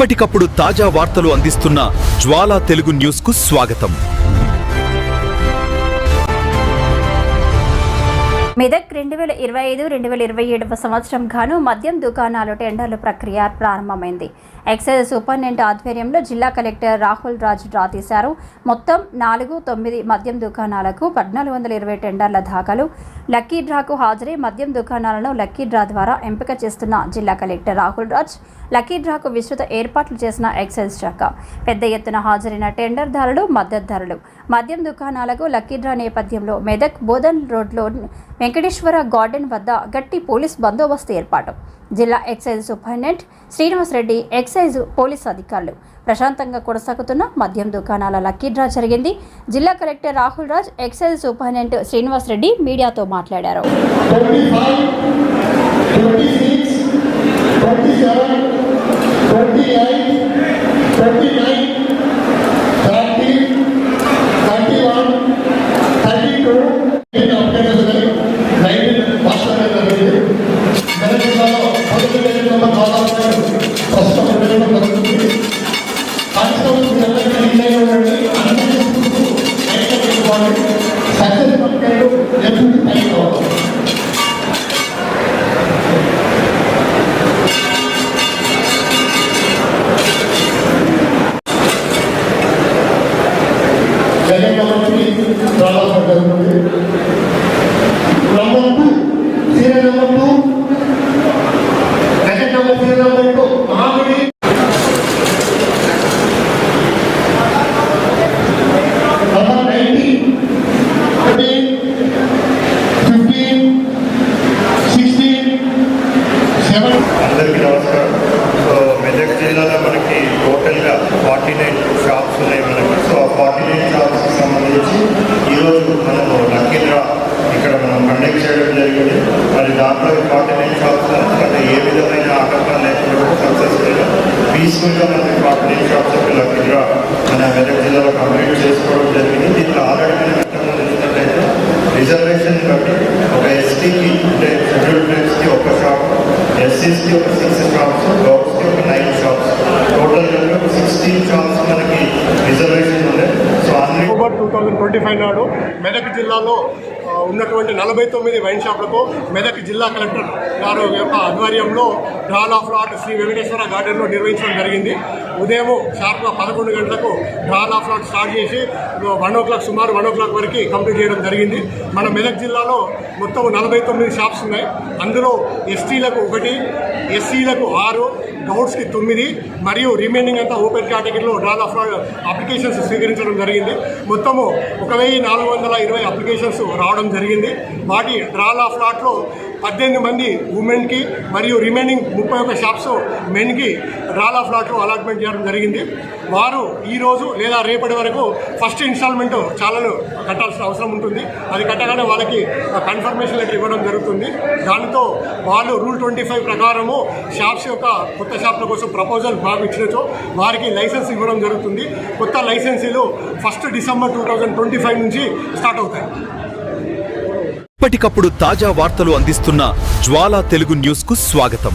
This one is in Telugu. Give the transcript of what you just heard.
ఎప్పటికప్పుడు తాజా వార్తలు అందిస్తున్న జ్వాలా తెలుగు న్యూస్కు స్వాగతం. మెదక్ రెండు వేల ఇరవై ఐదు రెండు వేల ఇరవై ఏడవ సంవత్సరం గాను మద్యం దుకాణాలు టెండర్ల ప్రక్రియ ప్రారంభమైంది. ఎక్సైజ్ సూపరింటెండెంట్ ఆధ్వర్యంలో జిల్లా కలెక్టర్ రాహుల్ రాజ్ డ్రా తీశారు. మొత్తం నాలుగు తొమ్మిది మద్యం దుకాణాలకు పద్నాలుగు వందల ఇరవై టెండర్ల దాఖలు. లక్కీ డ్రాకు హాజరై మద్యం దుకాణాలను లక్కీ డ్రా ద్వారా ఎంపిక చేస్తున్న జిల్లా కలెక్టర్ రాహుల్ రాజ్ లక్కీ డ్రాకు విస్తృత ఏర్పాట్లు చేసిన ఎక్సైజ్ శాఖ పెద్ద ఎత్తున హాజరైన టెండర్దారులు మద్దతుదారులు మద్యం దుకాణాలకు లక్కీ డ్రా నేపథ్యంలో మెదక్ బోధన్ రోడ్లో వెంకటేశ్వర గార్డెన్ వద్ద గట్టి పోలీస్ బందోబస్తు ఏర్పాటు. జిల్లా excise superintendent Srinivas Reddy excise police అధికారులు. ప్రశాంతంగా కొనసాగుతున్న మద్యం దుకాణాల లక్కీ డ్రా జరిగింది. జిల్లా collector Rahul Raj excise superintendent Srinivas Reddy మీడియాతో మాట్లాడారు. Second number three two serial number two second number serial number two nineteen fourteen fifteen sixteen seven అందరికీ నమస్కారం. మెదక్ జిల్లాలో మనకి టోటల్గా ఫార్టీ నైన్ షాప్స్ ఉన్నాయి మనకి ఫార్టీ నైన్ సంబంధించి ఈరోజు మనము లక్కీ ఇక్కడ మనం కండక్ట్ చేయడం జరిగింది. మరి దాంట్లో ఫార్టీ నైన్ షాప్స్ అంటే ఏ విధమైన ఆటంకం లేకుండా సక్సెస్ఫుల్గా పీస్ఫుల్గా మనకి ఫార్టీ నైన్ షాప్స్ యొక్క మన మెదక్ జిల్లాలో కంప్లీట్ చేసుకోవడం జరిగింది. దీంట్లో ఆల్రెడీ మనం ఇంతకుముందు చూసినట్లయితే రిజర్వేషన్ బట్టి ఒక ఎస్టీకి అంటే షెడ్యూల్ ట్రైబ్స్కి ఒక షాప్ ఎస్సీస్కి ఒక సిక్స్ షాప్స్ గౌడ్స్కి ఒక నైన్ షాప్స్ టోటల్ ఒక సిక్స్టీన్ షాప్స్ మనకి రిజర్వేషన్ ఉన్నాయి సో అన్ని October two thousand twenty five నాడు మెదక్ జిల్లాలో ఉన్నటువంటి నలభై తొమ్మిది వైన్ షాపులకు మెదక్ జిల్లా కలెక్టర్ గారు యొక్క ఆధ్వర్యంలో drawal of lot Shri Venkateshwara గార్డెన్లో నిర్వహించడం జరిగింది. ఉదయం షార్ప్గా పదకొండు గంటలకు డ్రాల్ ఆఫ్ లాట్ స్టార్ట్ చేసి వన్ ఓ క్లాక్ సుమారు వన్ ఓ క్లాక్ వరకు కంప్లీట్ చేయడం జరిగింది. మన మెదక్ జిల్లాలో మొత్తం నలభై తొమ్మిది షాప్స్ ఉన్నాయి. అందులో ఎస్టీలకు ఒకటి ఎస్సీలకు ఆరు గౌడ్స్కి తొమ్మిది మరియు రిమైనింగ్ అంతా ఓపెన్ కేటగిరీలో డ్రాల్ ఆఫ్ అప్లికేషన్స్ స్వీకరించడం జరిగింది. మొత్తము ఒక వెయ్యి నాలుగు వందల ఇరవై అప్లికేషన్స్ రావడం జరిగింది. వాటి డ్రాల్ ఆఫ్ లాట్లో పద్దెనిమిది మంది ఉమెన్కి మరియు రిమైనింగ్ ముప్పై ఒక్క షాప్స్ మెన్కి డ్రాల్ ఆఫ్ లాట్లు అలాట్మెంట్ చేయడం జరిగింది. వారు ఈరోజు లేదా రేపటి వరకు ఫస్ట్ ఇన్స్టాల్మెంట్ చాలాను కట్టాల్సిన అవసరం ఉంటుంది. అది కట్టగానే వాళ్ళకి కన్ఫర్మేషన్ లెటర్ ఇవ్వడం జరుగుతుంది. దానితో వాళ్ళు రూల్ ట్వంటీ ఫైవ్ ప్రకారము షాప్స్ యొక్క కొత్త షాప్ల కోసం ప్రపోజల్ బాగా ఇచ్చినచో వారికి లైసెన్స్ ఇవ్వడం జరుగుతుంది. కొత్త లైసెన్సీలు first December two thousand twenty five నుంచి స్టార్ట్ అవుతాయి. ఎప్పటికప్పుడు తాజా వార్తలు అందిస్తున్న జ్వాలా తెలుగు న్యూస్కు స్వాగతం.